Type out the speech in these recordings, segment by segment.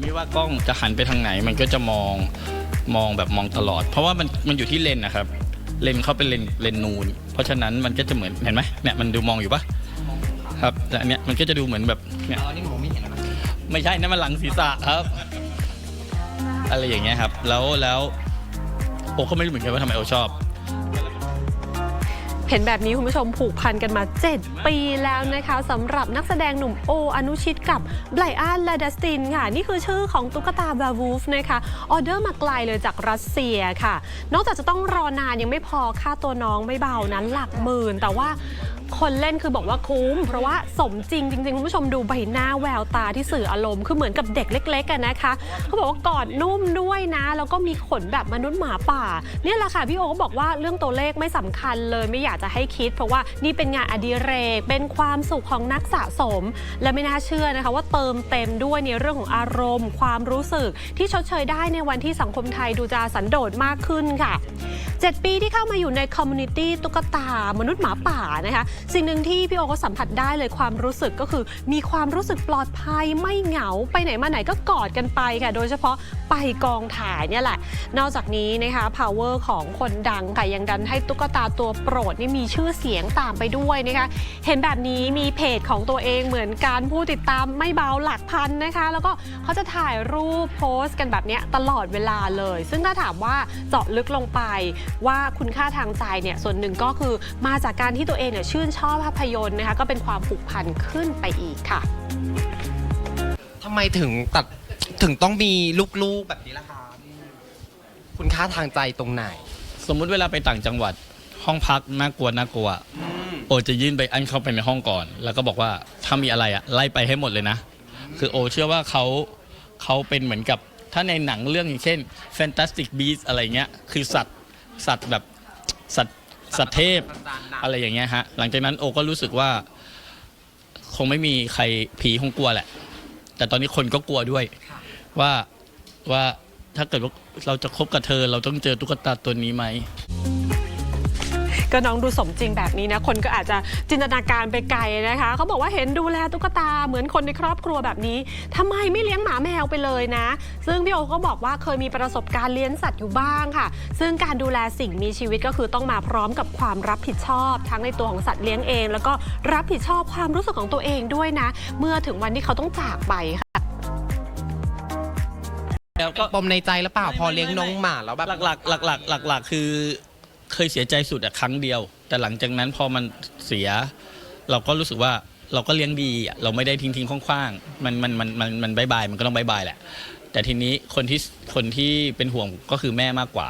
ไม่ว่ากล้องจะหันไปทางไหน มันก็จะมองมองแบบมองตลอด เพราะว่ามันมันอยู่ที่เลนส์นะครับ เลนส์เขาเป็นเลนส์เลนส์นูน เพราะฉะนั้นมันก็จะเหมือนเห็นไหมเนี่ยมันดูมองอยู่ปะครับแต่อันเนี้ยมันก็จะดูเหมือนแบบเนี่ยอ๋อนี่ผมไม่เห็นนะไม่ใช่นั่นมันหลังศีรษะครับอะไรอย่างเงี้ยครับ แล้วแล้วโอก็ไม่รู้เหมือนกันว่าทำไมโอชอบ เห็นแบบนี้คุณผู้ชมผูกพันกันมา 7 ปีแล้วนะคะสำหรับนักแสดงหนุ่มโออนุชิตกับไบรอันลาดัสตินค่ะ นี่คือชื่อของตุ๊กตาบาวูฟนะคะออเดอร์มาไกลเลยจากรัสเซียค่ะ นอกจากจะต้องรอนานยังไม่พอค่าตัวน้องไม่เบานั้นหลักหมื่น แต่ว่า คนเล่นคือบอกว่าคุ้ม เพราะว่าสมจริงจริงๆคุณผู้ชมดูใบหน้าแววตาที่สื่ออารมณ์คือเหมือนกับเด็กเล็กๆกันนะคะเขาบอกว่ากอดนุ่มด้วยนะ แล้วก็มีขนแบบมนุษย์หมาป่าเนี่ยแหละค่ะพี่โอก็บอกว่าเรื่องตัวเลขไม่สำคัญเลยไม่อยากจะให้คิด เพราะว่านี่เป็นงานอดิเรก เป็นความสุขของนักสะสม และไม่น่าเชื่อนะคะ ว่าเติมเต็มด้วยในเรื่องของอารมณ์ ความรู้สึกที่ชดเชยได้ในวันที่สังคมไทยดูจะสันโดษมากขึ้นค่ะ 7 ปีที่เข้ามาอยู่ในคอมมูนิตี้ตุ๊กตามนุษย์หมาป่านะคะสิ่งหนึ่งที่พี่โอก็สัมผัสได้เลยความรู้สึกก็คือ มีความรู้สึกปลอดภัยไม่เหงาไปไหนมาไหนก็กอดกันไปค่ะ โดยเฉพาะไปกองถ่ายเนี่ยแหละ นอกจากนี้นะคะ power ของคนดังค่ะยังดันให้ตุ๊กตาตัวโปรดนี่มีชื่อเสียงตามไปด้วยนะคะเห็นแบบนี้มีเพจของตัวเองเหมือนกันผู้ติดตามไม่เบาหลักพันนะคะ แล้วก็เขาจะถ่ายรูปโพสต์กันแบบนี้ตลอดเวลาเลย ซึ่งถ้าถามว่าเจาะลึกลงไปว่าคุณค่าทางใจเนี่ยส่วนหนึ่งก็คือมาจากการที่ตัวเองเนี่ยชื่นชอบภาพยนตร์นะคะก็เป็นความผูกพันขึ้นไปอีกค่ะทำไมถึงตัดถึงต้องมีลูกๆแบบนี้ล่ะคะคุณค่าทางใจตรงไหน สมมุติเวลาไปต่างจังหวัดห้องพักน่ากลัวน่ากลัวโอจะยื่นไปอันเข้าไปในห้องก่อน แล้วก็บอกว่าถ้ามีอะไรอะไล่ไปให้หมดเลยนะ คือโอเชื่อว่าเขาเขาเป็นเหมือนกับถ้าในหนังเรื่องอย่างเช่น Fantastic Beasts อะไรเงี้ย คือสัตว์ สัตว์แบบสัตว์สัตว์เทพอะไรอย่างเงี้ยฮะหลังจากนั้นโอก็รู้สึกว่า คงไม่มีใครผีคงกลัวแหละ แต่ตอนนี้คนก็กลัวด้วย ว่าว่าถ้าเกิดว่าเราจะคบกับเธอ เราต้องเจอตุ๊กตาตัวนี้ไหม ก็น้องดูสมจริงแบบนี้นะ คนก็อาจจะจินตนาการไปไกลนะคะ เขาบอกว่าเห็นดูแลตุ๊กตาเหมือนคนในครอบครัวแบบนี้ทำไมไม่เลี้ยงหมาแมวไปเลยนะ ซึ่งพี่โอก็บอกว่าเคยมีประสบการณ์เลี้ยงสัตว์อยู่บ้างค่ะ ซึ่งการดูแลสิ่งมีชีวิตก็คือต้องมาพร้อมกับความรับผิดชอบ ทั้งในตัวของสัตว์เลี้ยงเอง แล้วก็รับผิดชอบความรู้สึกของตัวเองด้วยนะ เมื่อถึงวันที่เขาต้องจากไปค่ะแล้วก็ปมในใจหรือเปล่าพอเลี้ยงน้องหมาแล้วแบบหลักๆหลักๆหลักๆคือ เคยเสียใจสุดอะครั้งเดียว แต่หลังจากนั้นพอมันเสีย เราก็รู้สึกว่าเราก็เลี้ยงดีอะเราไม่ได้ทิ้งทิ้งๆคว้างๆมันมันมันมันมันบายบายมันก็ต้องบายบายแหละ แต่ทีนี้คนที่คนที่เป็นห่วงก็คือแม่มากกว่า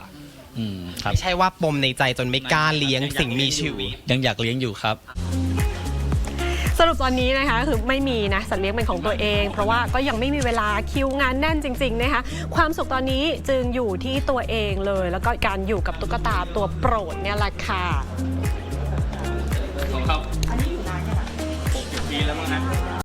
อืมครับไม่ใช่ว่าปมในใจจนไม่กล้าเลี้ยงสิ่งมีชีวิตยังอยากเลี้ยงอยู่ครับ สรุปตอนนี้นะคะคือไม่มีนะสัตว์เลี้ยงเป็นของตัวเอง เพราะว่าก็ยังไม่มีเวลาคิวงานแน่นจริงๆนะคะความสุขตอนนี้จึงอยู่ที่ตัวเองเลย แล้วก็การอยู่กับตุ๊กตาตัวโปรดเนี่ยแหละค่ะครับอันนี้อยู่นานยังหกสิบปีแล้วมั้งนะ